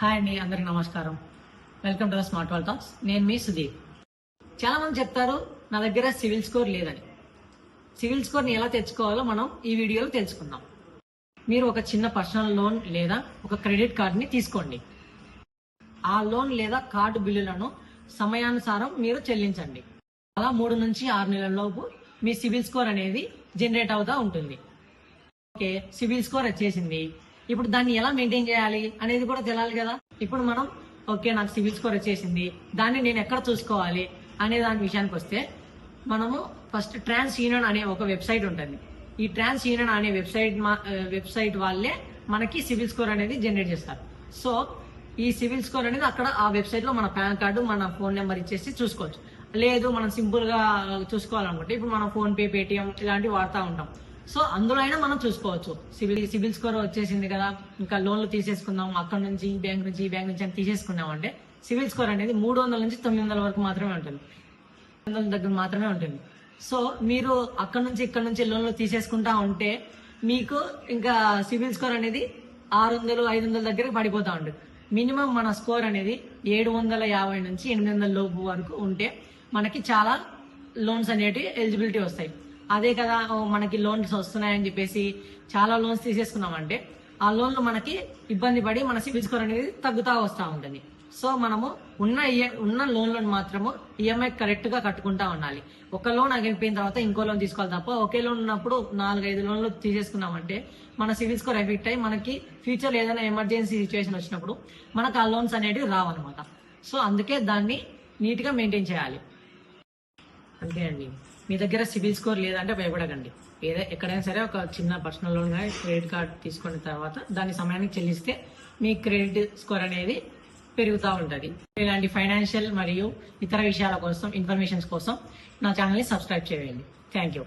Hi అండి అందరికి నమస్కారం. Welcome to the smart wall talks. నేను మీ సుదీప్ చాలా మంది చెప్తారు నా దగ్గర సివిల్ స్కోర్ లేదని. సివిల్ స్కోర్ని ఎలా తెచ్చుకోవాలో మనం ఈ వీడియోలో తెలుసుకుందాం. మీరు ఒక చిన్న పర్సనల్ లోన్ లేదా ఒక క్రెడిట్ కార్డుని తీసుకోండి. ఆ లోన్ లేదా కార్డు బిల్లులను సమయానుసారం మీరు చెల్లించండి. అలా మూడు నుంచి ఆరు నెలల్లోపు మీ సివిల్ స్కోర్ అనేది జనరేట్ అవుతా ఉంటుంది. ఓకే సివిల్ స్కోర్ వచ్చేసింది. ఇప్పుడు దాన్ని ఎలా మెయింటైన్ చేయాలి అనేది కూడా తెలియాలి కదా? ఇప్పుడు మనం ఓకే నాకు సివిల్ స్కోర్ వచ్చేసింది. దాన్ని నేను ఎక్కడ చూసుకోవాలి అనే దాని విషయానికి వస్తే మనము ఫస్ట్ ట్రాన్స్ యూనియన్ అనే ఒక వెబ్సైట్ ఉంటుంది. ఈ ట్రాన్స్ యూనియన్ అనే వెబ్సైట్ మా- వెబ్సైట్ వాళ్ళే మనకి సివిల్ స్కోర్ అనేది జనరేట్ చేస్తారు. సో ఈ సివిల్ స్కోర్ అనేది అక్కడ ఆ వెబ్సైట్లో మన పాన్ కార్డు మన ఫోన్ నెంబర్ ఇచ్చేసి చూసుకోవచ్చు. లేదు మనం సింపుల్గా చూసుకోవాలనుకుంటే ఇప్పుడు మనం ఫోన్ పే పేటిఎం ఇలాంటివి వాడుతూ ఉంటాం. సో అందులో అయినా మనం చూసుకోవచ్చు. సివిల్ సివిల్ స్కోర్ వచ్చేసింది కదా ఇంకా లోన్లు తీసేసుకుందాం అక్కడ నుంచి ఈ బ్యాంక్ నుంచి ఈ బ్యాంక్ నుంచి అని తీసేసుకున్నాం అంటే సివిల్ స్కోర్ అనేది మూడు వందల నుంచి తొమ్మిది వందల వరకు మాత్రమే ఉంటుంది. వందల దగ్గర మాత్రమే ఉంటుంది. సో మీరు అక్కడ నుంచి ఇక్కడ నుంచి లోన్లు తీసేసుకుంటా ఉంటే మీకు ఇంకా సివిల్ స్కోర్ అనేది ఆరు వందలు ఐదు వందల దగ్గర పడిపోతూ ఉంటుంది. మినిమం మన స్కోర్ అనేది ఏడు వందల యాభై నుంచి ఎనిమిది వందల లోపు వరకు ఉంటే మనకి చాలా లోన్స్ అనేటివి ఎలిజిబిలిటీ వస్తాయి. అదే కదా మనకి లోన్స్ వస్తున్నాయని చెప్పేసి చాలా లోన్స్ తీసేసుకున్నామంటే ఆ లోన్లు మనకి ఇబ్బంది పడి మన సిబిల్ స్కోర్ అనేది తగ్గుతా వస్తూ ఉంటుంది. సో మనము ఉన్న ఉన్న లోన్లను మాత్రము ఈఎంఐ కరెక్ట్గా కట్టుకుంటా ఉండాలి. ఒక లోన్ అగిపోయిన తర్వాత ఇంకో లోన్ తీసుకోవాలి తప్ప ఒకే లోన్ ఉన్నప్పుడు నాలుగైదు లోన్లు తీసేసుకున్నామంటే మన సివిల్ స్కోర్ ఎఫెక్ట్ అయ్యి మనకి ఫ్యూచర్ ఏదైనా ఎమర్జెన్సీ సిచ్యువేషన్ వచ్చినప్పుడు మనకు ఆ లోన్స్ అనేటివి రావన్నమాట. సో అందుకే దాన్ని నీట్గా మెయింటైన్ చేయాలి. అంతే అండి. మీ దగ్గర సిబిల్ స్కోర్ లేదంటే భయపడకండి. ఏదో ఎక్కడైనా సరే ఒక చిన్న పర్సనల్ లోన్ కానీ క్రెడిట్ కార్డ్ తీసుకున్న తర్వాత దాన్ని సమయానికి చెల్లిస్తే మీ క్రెడిట్ స్కోర్ అనేది పెరుగుతూ ఉంటుంది. ఇలాంటి ఫైనాన్షియల్ మరియు ఇతర విషయాల కోసం ఇన్ఫర్మేషన్స్ కోసం నా ఛానల్ని సబ్స్క్రైబ్ చేయండి. Thank you.